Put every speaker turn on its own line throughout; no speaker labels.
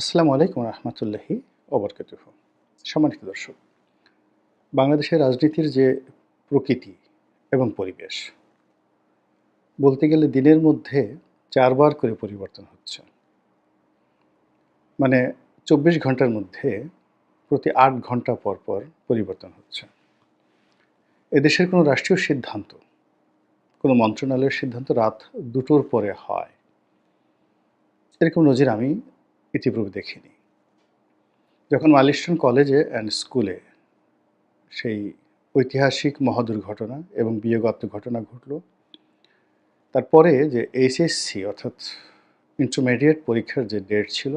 আসসালামু আলাইকুম রহমতুল্লাহি অবরকাতুহ সম্মানিত দর্শক, বাংলাদেশের রাজনীতির যে প্রকৃতি এবং পরিবেশ, বলতে গেলে দিনের মধ্যে চারবার করে পরিবর্তন হচ্ছে। মানে চব্বিশ ঘণ্টার মধ্যে প্রতি আট ঘণ্টা পর পর পরিবর্তন হচ্ছে। এদেশের কোনো রাষ্ট্রীয় সিদ্ধান্ত, কোনো মন্ত্রণালয়ের সিদ্ধান্ত রাত দুটোর পরে হয়। এরকম নজির আমি ইতিপূর্বে দেখিনি। যখন মালিস্টন কলেজে অ্যান্ড স্কুলে সেই ঐতিহাসিক মহাদুর্ঘটনা এবং বিয়োগাত্ম ঘটনা ঘটল, তারপরে যে এইচএসসি অর্থাৎ ইন্টারমিডিয়েট পরীক্ষার যে ডেট ছিল,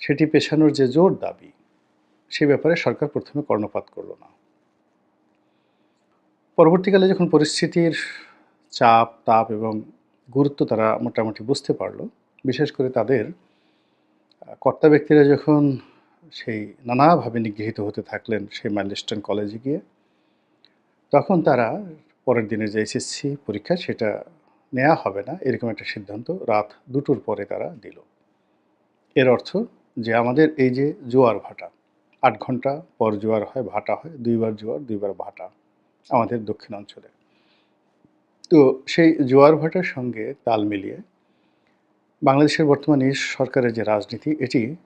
সেটি পেছানোর যে জোর দাবি, সে ব্যাপারে সরকার প্রথমে কর্ণপাত করল না। পরবর্তীকালে যখন পরিস্থিতির চাপ, তাপ এবং গুরুত্ব তারা মোটামুটি বুঝতে পারল, বিশেষ করে তাদের কর্তা ব্যক্তিরা যখন সেই নানাভাবে নিগৃহীত হতে থাকলেন সেই মাইলস্টন কলেজে গিয়ে, তখন তারা পরের দিনের যে এসএসসি পরীক্ষা সেটা নেওয়া হবে না, এরকম একটা সিদ্ধান্ত রাত দুটোর পরে তারা দিল। এর অর্থ যে আমাদের এই যে জোয়ার ভাটা, আট ঘণ্টা পর জোয়ার হয়, ভাটা হয়, দুইবার জোয়ার, দুইবার ভাটা আমাদের দক্ষিণ অঞ্চলে তো সেই জোয়ার ভাটার সঙ্গে তাল মিলিয়ে বাংলাদেশের বর্তমানে সরকারের যে রাজনীতি, এটি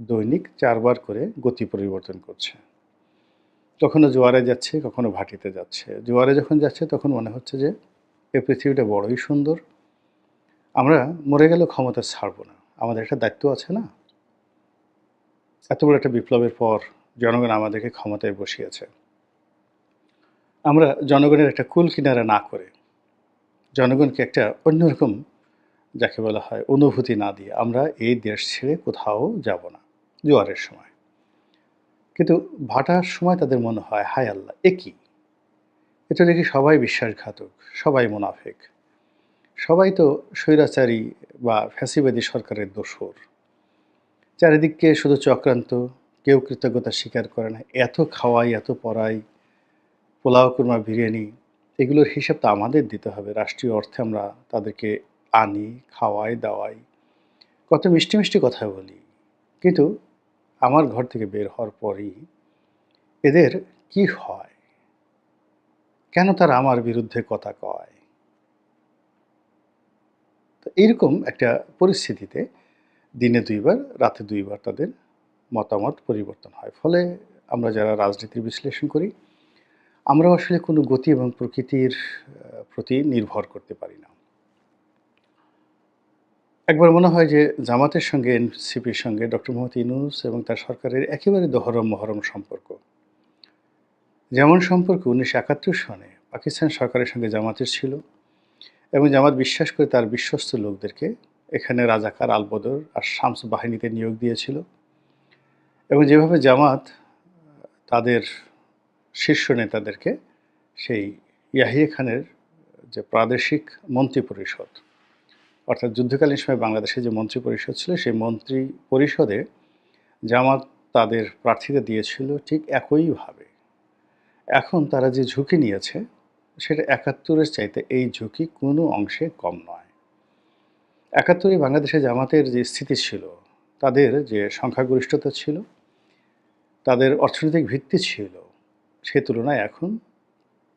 দৈনিক চারবার করে গতি পরিবর্তন করছে। কখনো জোয়ারে যাচ্ছে, কখনো ভাটিতে যাচ্ছে। জোয়ারে যখন যাচ্ছে, তখন মনে হচ্ছে যে এ পৃথিবীটা বড়ই সুন্দর। আমরা মরে গেলে ক্ষমতা ছাড়বো না। আমাদের একটা দায়িত্ব আছে না? এত বড় একটা বিপ্লবের পর জনগণ আমাদেরকে ক্ষমতায় বসিয়েছে। আমরা জনগণের একটা কুল কিনারা না করে, জনগণকে একটা অন্যরকম যাকে বলা হয় অনুভূতি না দিয়ে আমরা এই দেশ ছেড়ে কোথাও যাব না, জোয়ারের সময়। কিন্তু ভাটার সময় তাদের মনে হয়, হায় আল্লাহ, এ কি? এটা দেখি সবাই বিশ্বাসঘাতক, সবাই মুনাফেক। সবাই তো স্বৈরাচারী বা ফ্যাসিবাদী সরকারের দোসর চারিদিককে শুধু চক্রান্ত, কেউ কৃতজ্ঞতা স্বীকার করে না, এত খাওয়াই, এত পড়াই, পোলাও, কুরমা, বিরিয়ানি, এগুলোর হিসাব তো আমাদের দিতে হবে। রাষ্ট্রীয় অর্থে আমরা তাদেরকে আনি, খাওয়াই, দাওয়াই। কত মিষ্টি মিষ্টি কথা বলি। কিন্তু আমার ঘর থেকে বের হওয়ার পরই এদের কি হয়? কেন তারা আমার বিরুদ্ধে কথা কয়? তো এইরকম একটা পরিস্থিতিতে দিনে দুইবার, রাতে দুইবার তাদের মতামত পরিবর্তন হয়। ফলে আমরা যারা রাজনীতির বিশ্লেষণ করি আমরা আসলে কোনো গতি এবং প্রকৃতির প্রতি নির্ভর করতে পারি না। একবার মনে হয় যে জামাতের সঙ্গে, এনসিপির সঙ্গে ডক্টর মোহাম্মদ ইনুস এবং তার সরকারের একেবারে দহরম মহরম সম্পর্ক। যেমন সম্পর্ক উনিশশো একাত্তর সনে পাকিস্তান সরকারের সঙ্গে জামাতের ছিল এবং জামাত বিশ্বাস করে তার বিশ্বস্ত লোকদেরকে এখানে রাজাকার আলবদর আর শামস বাহিনীতে নিয়োগ দিয়েছিল এবং যেভাবে জামাত তাদের শীর্ষ নেতাদেরকে সেই ইয়াহিয়া খানের যে প্রাদেশিক মন্ত্রী পরিষদ অর্থাৎ যুদ্ধকালীন সময় বাংলাদেশে যে মন্ত্রী পরিষদ ছিল, সেই মন্ত্রী পরিষদে জামাত তাদের প্রার্থীদের দিয়েছিল ঠিক একইভাবে। এখন তারা যে ঝুঁকি নিয়েছে, সেটা একাত্তরের চাইতে এই ঝুঁকি কোনো অংশে কম নয়। একাত্তরে বাংলাদেশে জামাতের যে স্থিতি ছিল, তাদের যে সংখ্যাগরিষ্ঠতা ছিল, তাদের অর্থনৈতিক ভিত্তি ছিল, সে তুলনায় এখন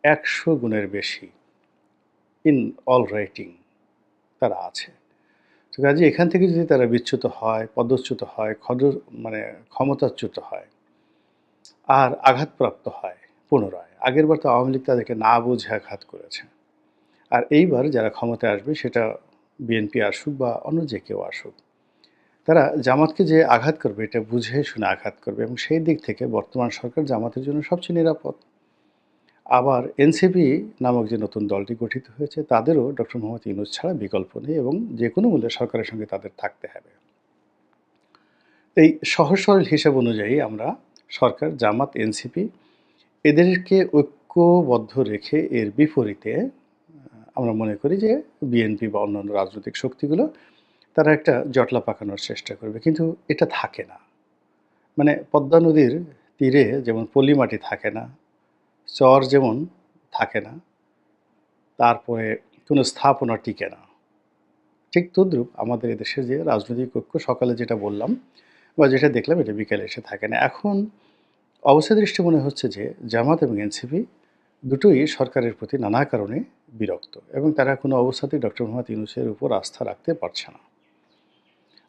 একশো গুণের বেশি ইন অল রেটিং তারা আছে। তো কাজে এখান থেকে যদি তারা বিচ্যুত হয়, পদচ্যুত হয় খদ মানে ক্ষমতাচ্যুত হয় আর আঘাতপ্রাপ্ত হয় পুনরায়, আগের বার তো আওয়ামী লীগ তাদেরকে না বুঝে আঘাত করেছে। আর এইবার যারা ক্ষমতায় আসবে, সেটা বিএনপি আসুক বা অন্য যে কেউ আসুক, তারা জামাতকে যে আঘাত করবে, এটা বুঝে শুনে আঘাত করবে এবং সেই দিক থেকে বর্তমান সরকার জামাতের জন্য সবচেয়ে নিরাপদ। আবার এনসিপি নামক যে নতুন দলটি গঠিত হয়েছে, তাদেরও ডক্টর মোহাম্মদ ইউনুস ছাড়া বিকল্প নেই এবং যে কোনো মূল্যে সরকারের সঙ্গে তাদের থাকতে হবে। এই সহজ সরল হিসাব অনুযায়ী আমরা সরকার, জামাত, এনসিপি এদেরকে ঐক্যবদ্ধ রেখে এর বিপরীতে, আমরা মনে করি যে বিএনপি বা অন্যান্য রাজনৈতিক শক্তিগুলো তারা একটা জটলা পাকানোর চেষ্টা করবে। কিন্তু এটা থাকে না। মানে পদ্মা নদীর তীরে যেমন পলি মাটি থাকে না চর যেমন থাকে না, তারপরে কোনো স্থাপনা টিকে না। ঠিক তদ্রূপ আমাদের এদেশের যে রাজনৈতিক ঐক্য সকালে যেটা বললাম বা যেটা দেখলাম, এটা বিকেলে এসে থাকে না। এখন অবস্থা দৃষ্টি মনে হচ্ছে যে জামাত এবং এনসিপি দুটোই সরকারের প্রতি নানা কারণে বিরক্ত এবং তারা কোনো অবস্থাতেই ডক্টর মোহাম্মদ ইউনুসের উপর আস্থা রাখতে পারছে না।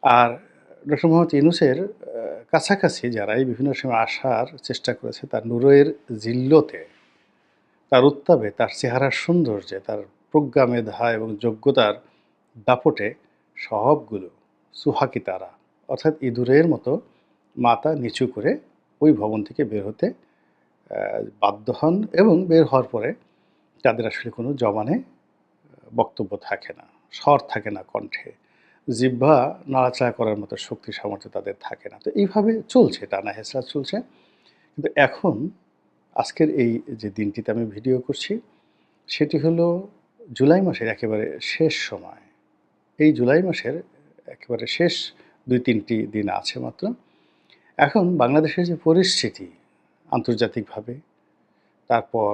আর ডক্টর মোহাম্মদ ইউনুসের আহ, কাছাকাছি যারা এই বিভিন্ন সময় আসার চেষ্টা করেছে তার নুরের জিল্লতে তার উত্তাপে তার চেহারার সৌন্দর্যে তার প্রজ্ঞা মেধা এবং যোগ্যতার দাপটে সবগুলো সুহাকি তারা। অর্থাৎ ইঁদুরের মতো মাথা নিচু করে ওই ভবন থেকে বের হতে বাধ্য হন এবং বের হওয়ার পরে তাদের আসলে কোনো জমানে বক্তব্য থাকে না স্বর থাকে না কণ্ঠে। জিহ্বা নাড়াচাড়া করার মতো শক্তি সামর্থ্য তাদের থাকে না। তো এইভাবে চলছে, টানা হেসরা চলছে। কিন্তু এখন আজকের এই যে দিনটিতে আমি ভিডিও করছি, সেটি হলো জুলাই মাসের একেবারে শেষ সময়। এই জুলাই মাসের একেবারে শেষ দুই তিনটি দিন আছে মাত্র। এখন বাংলাদেশের যে পরিস্থিতি আন্তর্জাতিকভাবে, তারপর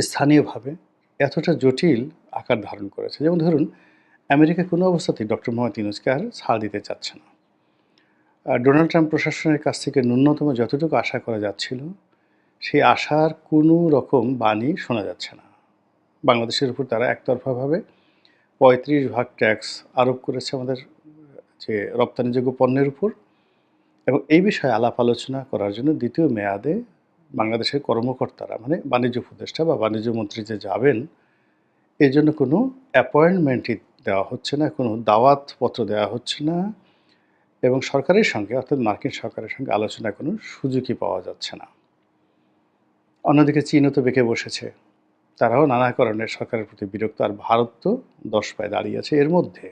স্থানীয়ভাবে, এতটা জটিল আকার ধারণ করেছে। যেমন ধরুন আমেরিকা কোনো অবস্থাতেই ডক্টর মোহাম্মদ ইউনুসকে আর ছাড় দিতে চাচ্ছে না। আর ডোনাল্ড ট্রাম্প প্রশাসনের কাছ থেকে ন্যূনতম যতটুকু আশা করা যাচ্ছিল, সেই আশার কোনো রকম বাণী শোনা যাচ্ছে না। বাংলাদেশের উপর তারা একতরফাভাবে পঁয়ত্রিশ ভাগ ট্যাক্স আরোপ করেছে আমাদের, যে রপ্তানিযোগ্য পণ্যের উপর। এবং এই বিষয়ে আলাপ আলোচনা করার জন্য দ্বিতীয় মেয়াদে বাংলাদেশের কর্মকর্তারা মানে বাণিজ্য উপদেষ্টা বা বাণিজ্য মন্ত্রী যে যাবেন, এর জন্য কোনো অ্যাপয়েন্টমেন্টই দেওয়া হচ্ছে না, কোনো দাওয়াতপত্র দেওয়া হচ্ছে না এবং সরকারের সঙ্গে, অর্থাৎ মার্কিন সরকারের সঙ্গে আলোচনার কোনো সুযোগই পাওয়া যাচ্ছে না। অন্যদিকে চীনও তো বেঁকে বসেছে। তারাও নানা কারণে সরকারের প্রতি বিরক্ত, আর ভারত তো দশ পায়ে দাঁড়িয়ে আছে এর মধ্যে।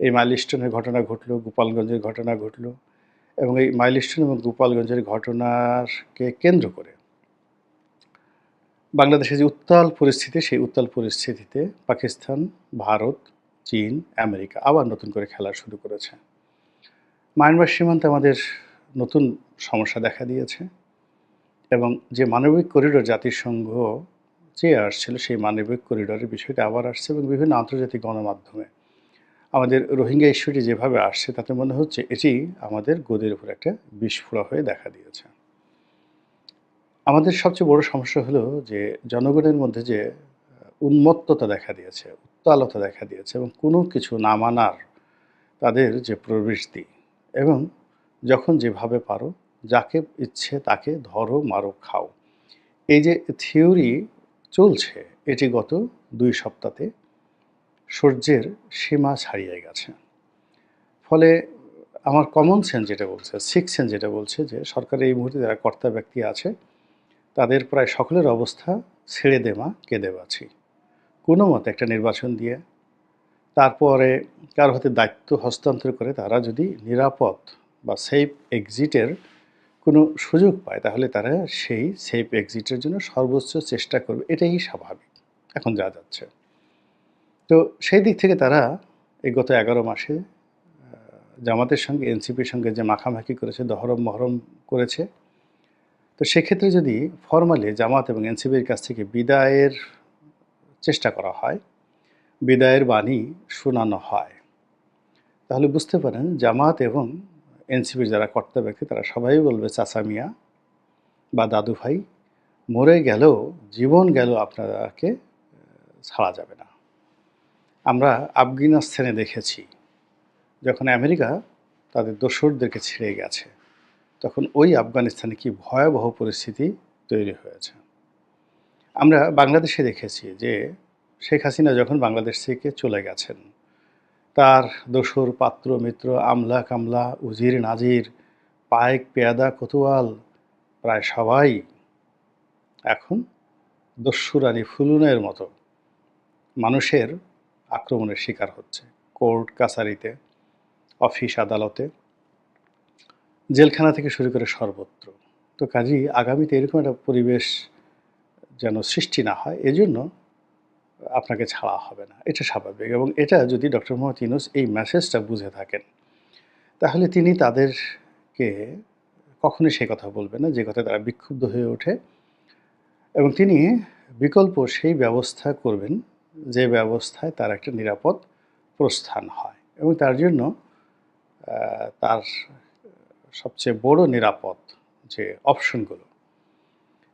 এই মাইলস্টোনের ঘটনা ঘটলো, গোপালগঞ্জের ঘটনা ঘটলো এবং এই মাইলস্টোন এবং গোপালগঞ্জের ঘটনাকে কেন্দ্র করে। বাংলাদেশের যে উত্তাল পরিস্থিতি, সেই উত্তাল পরিস্থিতিতে পাকিস্তান, ভারত চীন, আমেরিকা আবার নতুন করে খেলা শুরু করেছে। মায়ানমার সীমান্তে আমাদের নতুন সমস্যা দেখা দিয়েছে এবং যে মানবিক করিডোর জাতিসংঘ চেয়ে আসছিল, সেই মানবিক করিডোরের বিষয়টা আবার আসছে এবং বিভিন্ন আন্তর্জাতিক গণমাধ্যমে। আমাদের রোহিঙ্গা ইস্যুটি যেভাবে আসছে, তাতে মনে হচ্ছে এটি আমাদের গদির উপর একটা বিস্ফোরা হয়ে দেখা দিয়েছে। আমাদের সবচেয়ে বড় সমস্যা হলো যে জনগণের মধ্যে যে উন্মত্ততা দেখা দিয়েছে উত্তালতা দেখা দিয়েছে এবং কোনো কিছু না মানার তাদের যে প্রবৃত্তি এবং যখন যেভাবে পারো, যাকে ইচ্ছে তাকে ধরো, মারো, খাও। এই যে থিওরি চলছে, এটি গত দুই সপ্তাহে সূর্যের সীমা ছাড়িয়ে গেছে। ফলে আমার কমন সেন্স যেটা বলছে সিক্স সেন্স যেটা বলছে যে সরকারের এই মুহূর্তে যারা কর্তা ব্যক্তি আছে, তাদের প্রায় সকলের অবস্থা ছেড়ে দেমা কেঁদে বাছি কোনো মতে একটা নির্বাচন দিয়ে তারপরে কারও হাতে দায়িত্ব হস্তান্তর করে তারা যদি নিরাপদ বা সেফ এক্সিটের কোনো সুযোগ পায়, তাহলে তারা সেই সেফ এক্সিটের জন্য সর্বোচ্চ চেষ্টা করবে। এটাই স্বাভাবিক। এখন যা যাচ্ছে। তো সেই দিক থেকে তারা এই গত এগারো মাসে জামাতের সঙ্গে, এনসিপির সঙ্গে যে মাখামাখি করেছে, দহরম মহরম করেছে, তো সেক্ষেত্রে যদি ফর্মালি জামাত এবং এনসিপির কাছ থেকে বিদায়ের চেষ্টা করা হয়। বিদায়ের বাণী শোনানো হয়। তাহলে বুঝতে পারেন জামাত এবং এনসিপির যারা কর্তা ব্যক্তি, তারা সবাই বলবে, চাচা মিয়া বা দাদু ভাই, মরে গেলেও, জীবন গেল আপনাকে ছাড়া যাবে না। আমরা আফগানিস্তানে দেখেছি, যখন আমেরিকা তাদের দোসরদেরকে ছেড়ে গেছে, তখন ওই আফগানিস্তানে কি ভয়াবহ পরিস্থিতি তৈরি হয়েছে। আমরা বাংলাদেশে দেখেছি যে শেখ হাসিনা যখন বাংলাদেশ থেকে চলে গেছেন, তার দোসর, পাত্র, মিত্র, আমলা, কামলা, উজির, নাজির, পায়েক, পেয়াদা, কোতোয়াল, প্রায় সবাই এখন দস্যুরানী ফুলুনের মতো মানুষের আক্রমণের শিকার হচ্ছে। কোর্ট, কাছারিতে, অফিস, আদালতে, জেলখানা থেকে শুরু করে সর্বত্র। তো কাজেই আগামীতে এরকম একটা পরিবেশ যেন সৃষ্টি না হয়, এজন্য আপনাকে ছাড়া হবে না। এটা স্বাভাবিক এবং এটা যদি ডক্টর মোহাম্মদ ইউনুস এই মেসেজটা বুঝে থাকেন, তাহলে তিনি তাদেরকে কখনোই সে কথা বলবেন না, যে কথা তারা বিক্ষুব্ধ হয়ে ওঠে এবং তিনি বিকল্প সেই ব্যবস্থা করবেন যে ব্যবস্থায় তার একটা নিরাপদ প্রস্থান হয় এবং তার জন্য তার সবচেয়ে বড় নিরাপদ যে অপশনগুলো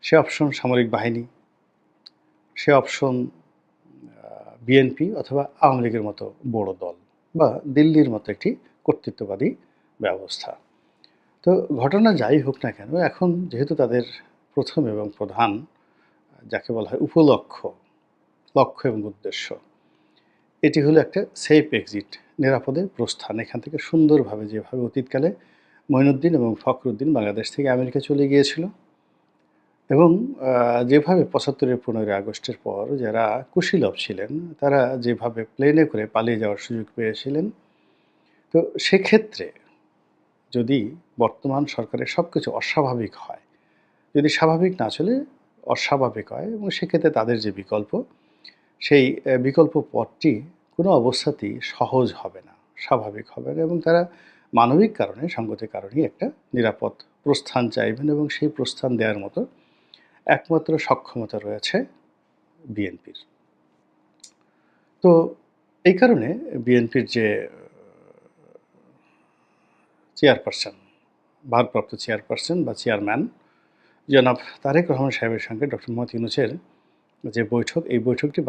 সে অপশন সামরিক বাহিনী সে অপশন বিএনপি অথবা আওয়ামী লীগের মতো বড় দল বা দিল্লির মতো একটি কর্তৃত্ববাদী ব্যবস্থা। তো ঘটনা যাই হোক না কেন, এখন যেহেতু তাদের প্রথম এবং প্রধান, যাকে বলা হয় উপলক্ষ, লক্ষ্য এবং উদ্দেশ্য, এটি হলো একটা সেফ এক্সিট নিরাপদে প্রস্থান। এখান থেকে সুন্দরভাবে যেভাবে অতীতকালে মঈনুদ্দিন এবং ফখরুদ্দিন বাংলাদেশ থেকে আমেরিকা চলে গিয়েছিল এবং যেভাবে পঁচাত্তরের পনেরোই আগস্টের পর যারা কুশীলভ ছিলেন, তারা যেভাবে প্লেনে করে পালিয়ে যাওয়ার সুযোগ পেয়েছিলেন, তো সেক্ষেত্রে যদি বর্তমান সরকারের সব কিছু অস্বাভাবিক হয়, যদি স্বাভাবিক না চলে, অস্বাভাবিক হয় এবং সেক্ষেত্রে তাদের যে বিকল্প, সেই বিকল্প পথটি কোনো অবস্থাতেই সহজ হবে না, স্বাভাবিক হবে না এবং তারা মানবিক কারণে, সঙ্গতির কারণেই একটা নিরাপদ প্রস্থান চাইবেন এবং সেই প্রস্থান দেওয়ার মতো একমাত্র সক্ষমতা রয়েছে বিএনপির। তো এই কারণে বিএনপির যে চেয়ারপারসন, ভারপ্রাপ্ত চেয়ারপারসন বা চেয়ারম্যান জনাব তারেক রহমান সাহেবের সঙ্গে ডক্টর মোহাম্মদ ইউনুসের যে বৈঠক, এই বৈঠকটি